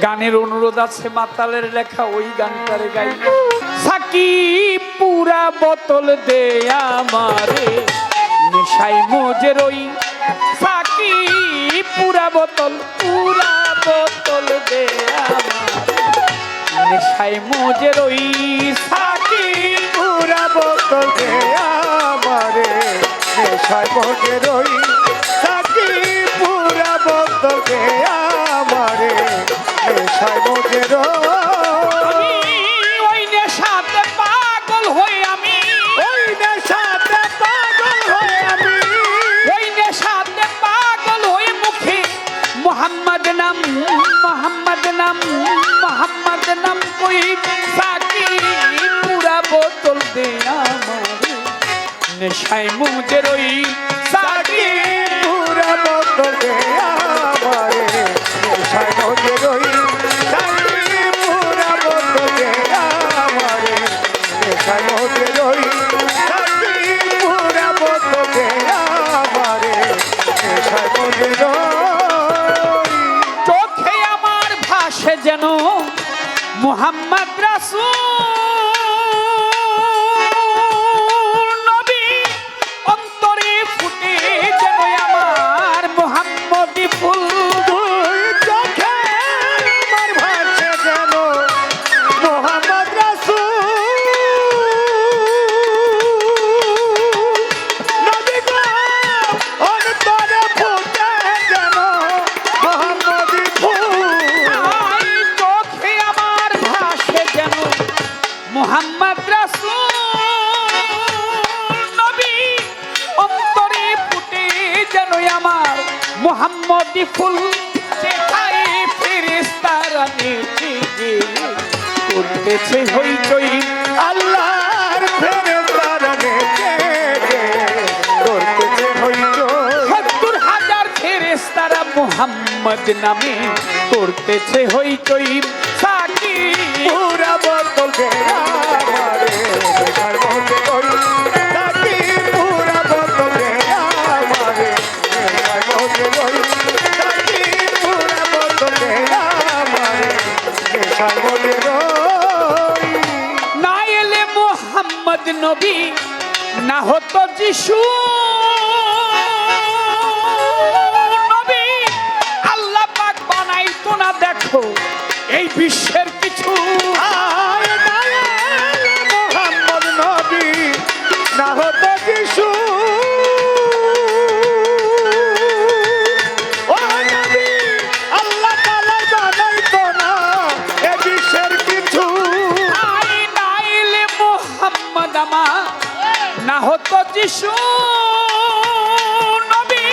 গানের অনুরোধ আছে, মাতালের লেখা ওই গানটারে গাই। সাকি পুরা বোতল দে আমারে নেশাই মোজের ওই সাকি পুরা বোতল পুরা বোতল দে নেশাই মোজের ওই সাকি পুরা বোতল দে আমারে, নেশায় মগে রই মোহাম্মদ নাম মোহাম্মদ নাম কই? সাকি পুরা বোতল দে আমারে। নেশায় মুজে রই, সাকি পুরা বোতল দে আমারে। যেন মোহাম্মদ রাসূল। ফুল যেটাই ফেরেশতারা নেচে করতেছে হইচই আল্লাহর ফেরেশতারা নেচে করতেছে হইচই সত্তর হাজার ফেরেশতারা মুহাম্মদ নামে করতেছে হইচই সাকি পুরা বোতল নবী না হতো যিশু। যিশু নবী,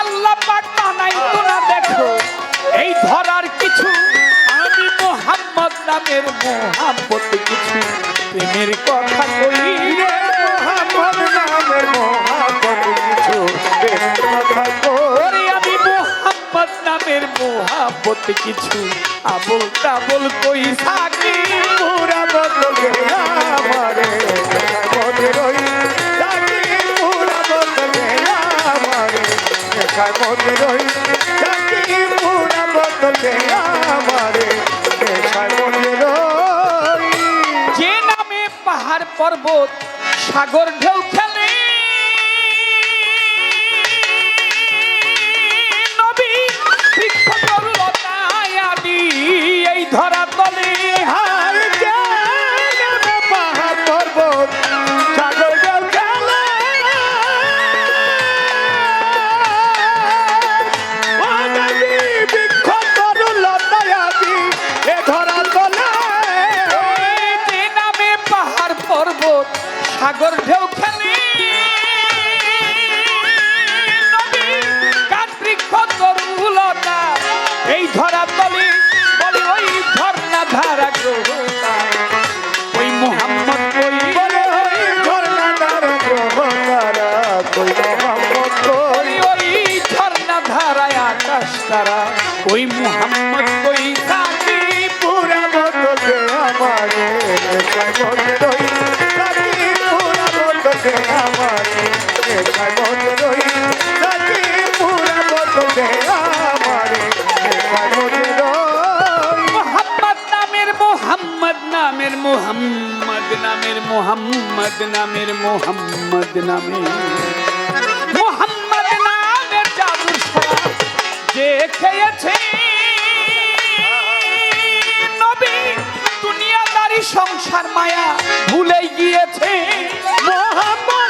আল্লাহ পাক বানাইতো না দেখো। এই ধরার কিছু আমি মোহাম্মদ নামের মোহাম্মদ কিছু। প্রেমের কথা রে মোহাম্মদ নামের মোহাম্মদ কিছু। আমি মোহাম্মদ নামের মোহাম্মদ কিছু। আবল তাবল কই থাকি? পুরা বদল আমারে। দেখার মনে রই সাকি পুরা বদলে আমারে রই। যে নামে পাহাড় পর্বত সাগর ঢেউ সাগর ঢেউ খেলে। তরুলতা এই ধরা তলে বলে ওই ঝর্ণা ধারা গ্রহতা। ওই মোহাম্মদ কই বলে ওই গ্রহতারা কই মোহাম্মদ কই ওই ঝর্ণা ধারায় আকাশ তারা। ওই মোহাম্মদ কই থাকি পুরা আমারে মোহাম্মদ নামের মোহাম্মদ নামে। মোহাম্মদ নামের জাদুর যে খেয়েছে। নবী দুনিয়াদারি সংসার মায়া ভুলে গিয়েছে। মোহাম্মদ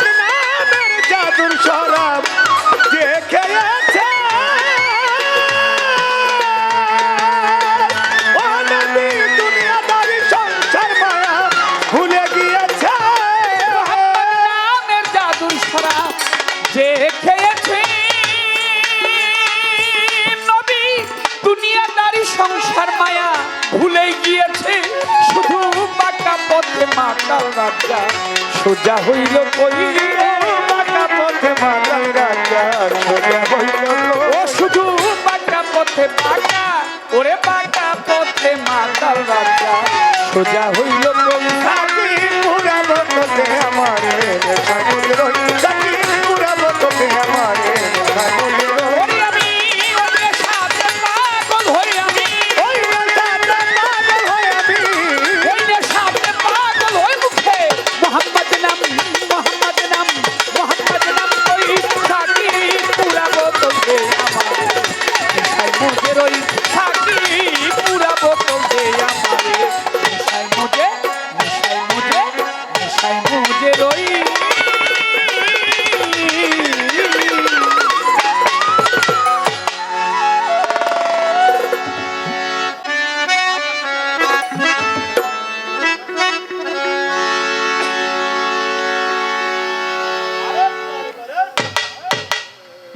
মাতাল রাজা। সোজা হইল কই বাঁকা পথে মাতাল রাজা, সোজা হইল ও শুধু বাঁকা পথে বাঁকা, ওরে বাঁকা পথে মাতাল রাজা। সোজা হইল কই তোকে আমারে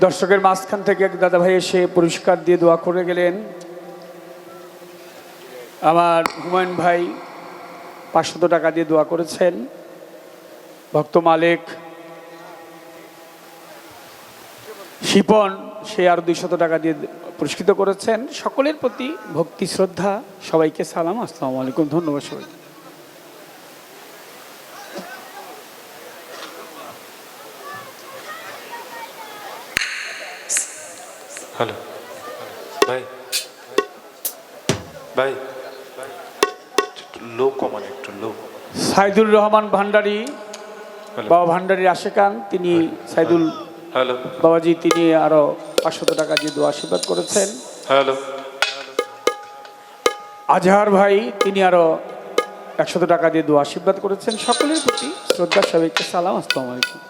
দর্শকের মাঝখান থেকে এক দাদা ভাই এসে পুরস্কার দিয়ে দোয়া করে গেলেন। আমার হুমায়ুন ভাই পাঁচশত টাকা দিয়ে দোয়া করেছেন। ভক্ত মালিক শিপন, সে আরও দুইশত টাকা দিয়ে পুরস্কৃত করেছেন। সকলের প্রতি ভক্তি, শ্রদ্ধা, সবাইকে সালাম। আসসালামু আলাইকুম। ধন্যবাদ সবাই হ্যালো। ভাই। ভাই। লো কমান একটু লো সাইদুল রহমান ভান্ডারী বাবা ভান্ডারীর আশেকান তিনি সাইদুল হ্যালো। বাবাজি তিনি আরও পাঁচশত টাকা দিয়ে দোয়া আশীর্বাদ করেছেন। হ্যালো। আজহার ভাই তিনি আরও একশত টাকা দিয়ে দোয়া আশীর্বাদ করেছেন। সকলের প্রতি শ্রদ্ধা সবাইকে সালাম আসসালামু আলাইকুম।